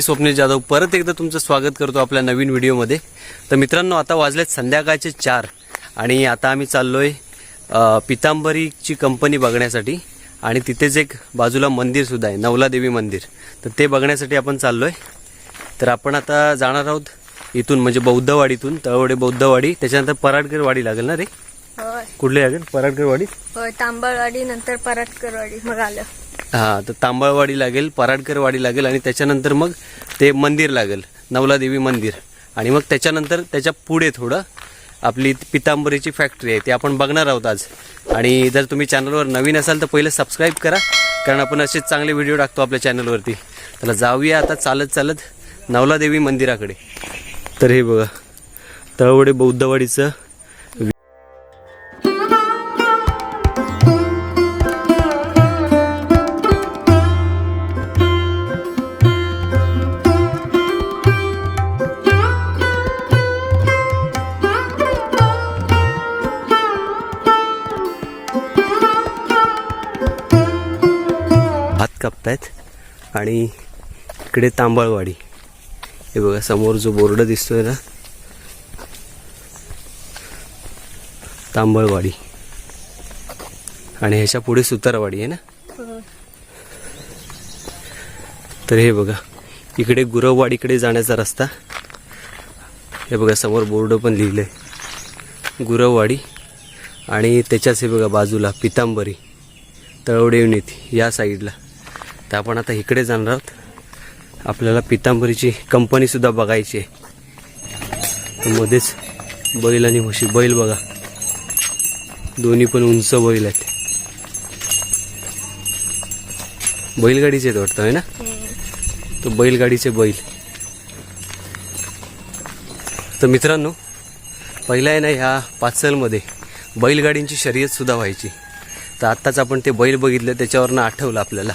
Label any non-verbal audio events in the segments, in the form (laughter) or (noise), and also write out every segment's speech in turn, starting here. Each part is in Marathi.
मी स्वप्नील जाधव परत एकदा तुमचं स्वागत करतो आपल्या नवीन व्हिडिओमध्ये. तर मित्रांनो आता वाजलेत संध्याकाळचे चार आणि आता आम्ही चाललोय अ, पितांबरीची कंपनी बघण्यासाठी आणि तिथेच एक बाजूला मंदिर सुद्धा आहे नवला देवी मंदिर. तर ते बघण्यासाठी आपण चाललोय. तर आपण आता जाणार आहोत इथून म्हणजे बौद्धवाडीतून तळवडे बौद्धवाडी त्याच्यानंतर पराडकर वाडी लागेल ना रे? कुठली लागेल? पराडकर वाडी होय तांबळवाडी नंतर पराटकरवाडी मग आलं. हा तर तांबळवाडी लागेल पराडकरवाडी लागेल आणि त्याच्यानंतर मग ते मंदिर लागेल नवलादेवी मंदिर. आणि मग त्याच्यानंतर त्याच्या पुढे थोडं आपली पितांबरीची फॅक्टरी आहे ती आपण बघणार आहोत आज. आणि जर तुम्ही चॅनलवर नवीन असाल तर पहिले सबस्क्राईब करा कारण आपण असेच चांगले व्हिडिओ टाकतो आपल्या चॅनलवरती त्याला जाऊया आता चालत चालत नवलादेवी मंदिराकडे. तर हे बघा तळवडे बौद्धवाडीचं कापतायत आणि इकडे तांबळवाडी. हे बघा समोर जो बोर्ड दिसतोय ना तांबळवाडी. आणि ह्याच्या पुढे सुतारवाडी आहे ना? तर हे बघा इकडे गुरववाडीकडे जाण्याचा रस्ता. हे बघा समोर बोर्ड पण लिहिलंय. गुरववाडी आणि त्याच्याच हे बघा बाजूला पितांबरी तळवडेवणीत या साईडला. तर आपण आता इकडे जाणार आहोत. आपल्याला पितांबरीची कंपनीसुद्धा बघायची आहे. तर मध्येच बैल आणि म्हशी. बैल बघा. दोन्ही पण उंच बैल आहेत. बैलगाडीचे आहेत वाटतं आहे ना? तो बैलगाडीचे बैल. तर मित्रांनो पहिला आहे ना ह्या पाचलमध्ये बैलगाडींची शर्यतसुद्धा व्हायची. तर आत्ताच आपण ते बैल बघितलं त्याच्यावरनं आठवलं आपल्याला.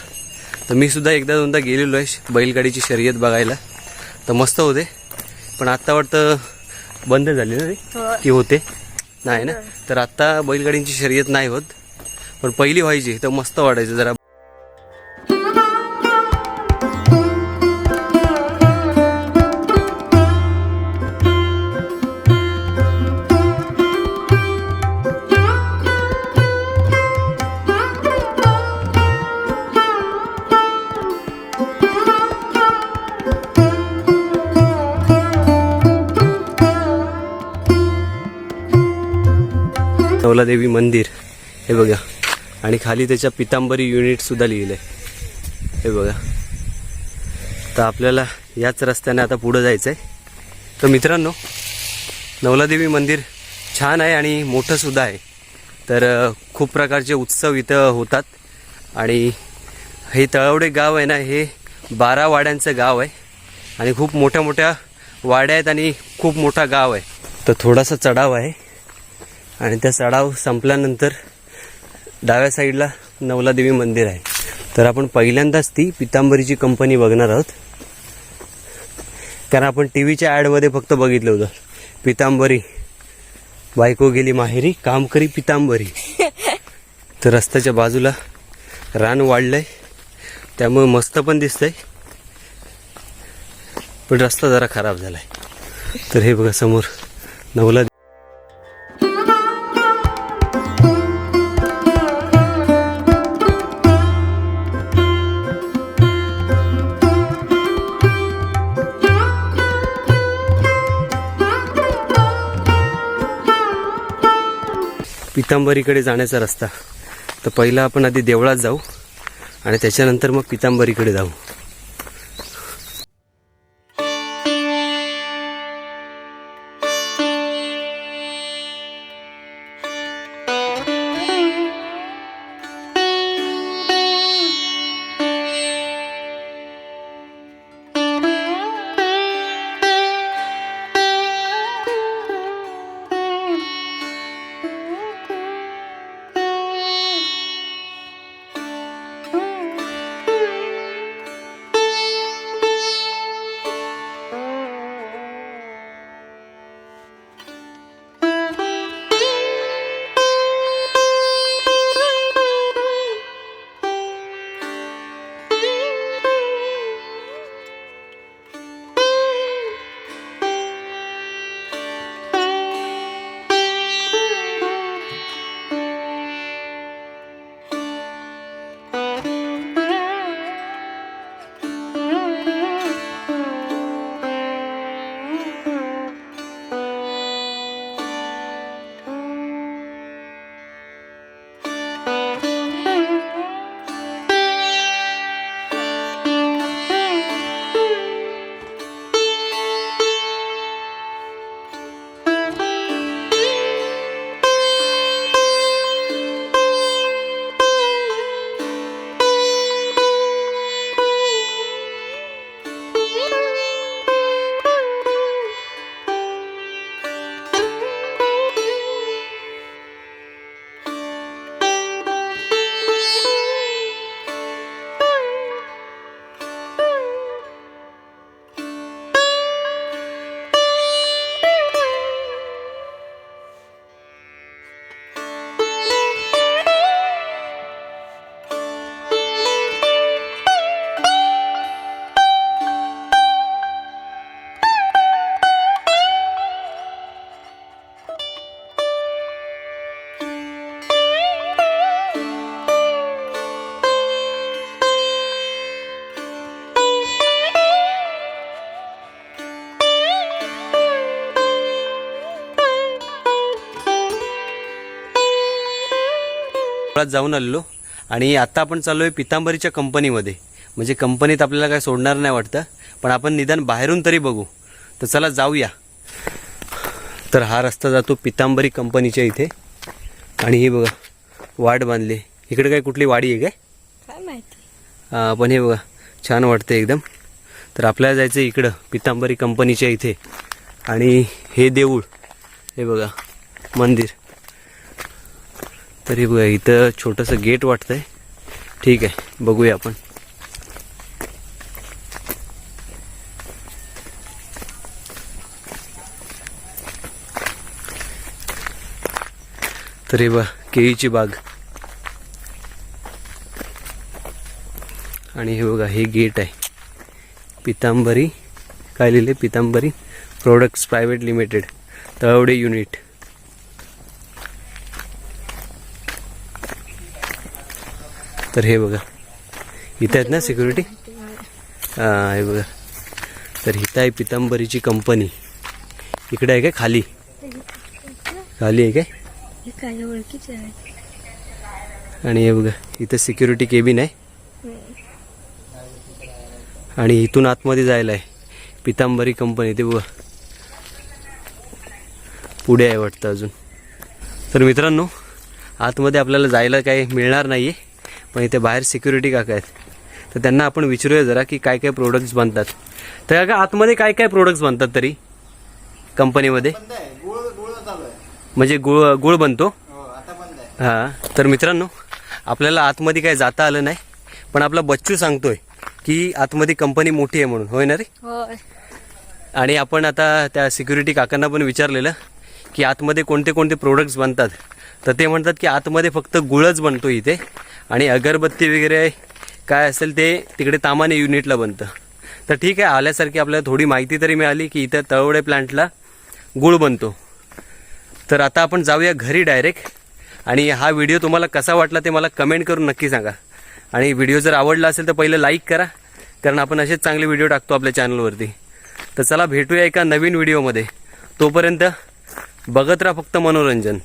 तर मी सुद्धा एकदा दोनदा गेलेलो आहे बैलगाडीची शर्यत बघायला. तर मस्त होते. पण आत्ता वाटतं बंद झाली ना रे? की होते? नाही ना? तर आत्ता बैलगाडींची शर्यत नाही होत. पण पहिली व्हायची तर मस्त वाटायचं जरा. नवलादेवी मंदिर हे बघा. आणि खाली त्याच्या पितांबरी युनिटसुद्धा लिहिलं आहे हे बघा. तर आपल्याला याच रस्त्याने आता पुढं जायचं आहे तर मित्रांनो नवलादेवी मंदिर छान आहे आणि मोठंसुद्धा आहे. तर खूप प्रकारचे उत्सव इथं होतात. आणि हे तळवडे गाव आहे ना हे बारा वाड्यांचं गाव आहे. आणि खूप मोठ्या मोठ्या वाड्या आहेत आणि खूप मोठा गाव आहे. तर थोडासा चढाव आहे. आणि त्या चढाव संपल्यानंतर डाव्या साईडला नवलादेवी मंदिर आहे. तर आपण पहिल्यांदाच ती पितांबरीची कंपनी बघणार आहोत. कारण आपण टी व्हीच्या ॲडमध्ये फक्त बघितलं होतं. पितांबरी बायको गेली माहेरी काम करी पितांबरी. (laughs) तर रस्त्याच्या बाजूला रान वाढलंय. त्यामुळे मस्त पण दिसतंय. पण रस्ता जरा खराब झालाय. तर हे बघा समोर नवला पितांबरीकडे जाण्याचा रस्ता. तर पहिला आपण आधी देवळात जाऊ आणि त्याच्यानंतर मग पितांबरीकडे जाऊ. जाऊन आलेलो. आणि आता आपण चाललो आहे पितांबरीच्या कंपनीमध्ये. म्हणजे कंपनीत आपल्याला काय सोडणार नाही वाटतं. पण आपण निदान बाहेरून तरी बघू. तर चला जाऊया. तर हा रस्ता जातो पितांबरी कंपनीच्या इथे. आणि हे बघा वाट बांधली. इकडे काय कुठली वाडी आहे काय? माहिती. हा, पण हे बघा छान वाटतं एकदम. तर आपल्याला जायचं आहे इकडं पितांबरी कंपनीच्या इथे. आणि हे देऊळ हे बघा मंदिर. तर हे बघा इथं छोटंसं गेट वाटतंय. ठीक आहे बघूया आपण. तर हे बघा केळीची बाग. आणि हे बघा हे गेट आहे. पितांबरी काय लिहिले? Pitambari products private limited Talwade unit. तर हे बघा. इथं आहेत ना सिक्युरिटी हां हे बघा. तर इथं आहे पितांबरीची कंपनी इकडे आहे काय? खाली. खाली आहे काय? आणि हे बघा इथं सिक्युरिटी केबिन आहे. आणि इथून आतमध्ये जायला आहे. पितांबरी कंपनी ते बघा. पुढे आहे वाटतं अजून. तर मित्रांनो आतमध्ये आपल्याला जायला काही मिळणार नाही आहे पण इथे बाहेर सिक्युरिटी काका आहेत. तर त्यांना आपण विचारूया जरा की काय काय प्रोडक्ट्स बनतात. तर काका आतमध्ये काय काय प्रोडक्ट्स बनतात तरी? कंपनीमध्ये? म्हणजे गुळ गुळ बनतो? हो. हां तर मित्रांनो आपल्याला आतमध्ये काय जाता आलं नाही पण आपला बच्चू सांगतोय की आतमध्ये कंपनी मोठी आहे म्हणून. होय ना रे? आणि आपण आता त्या सिक्युरिटी काकांना पण विचारलेलं की आतमध्ये कोणते कोणते प्रोडक्ट्स बनतात. तर ते म्हणतात की आतमध्ये फक्त गुळच बनतो इथे. आणि अगरबत्ती वगैरे काय असेल ते तिकडे तामाने युनिटला बनतं. तर ठीक आहे आल्यासारखी आपल्याला थोडी माहिती तरी मिळाली की इथं तळवडे प्लांटला गुळ बनतो. तर आता आपण जाऊया घरी डायरेक्ट आणि हा व्हिडिओ तुम्हाला कसा वाटला ते मला कमेंट करून नक्की सांगा. आणि व्हिडिओ जर आवडला असेल तर पहिलं लाईक करा कारण आपण असेच चांगले व्हिडिओ टाकतो आपल्या चॅनलवरती तर चला भेटूया एका नवीन व्हिडिओमध्ये तोपर्यंत बघत राहा फक्त मनोरंजन.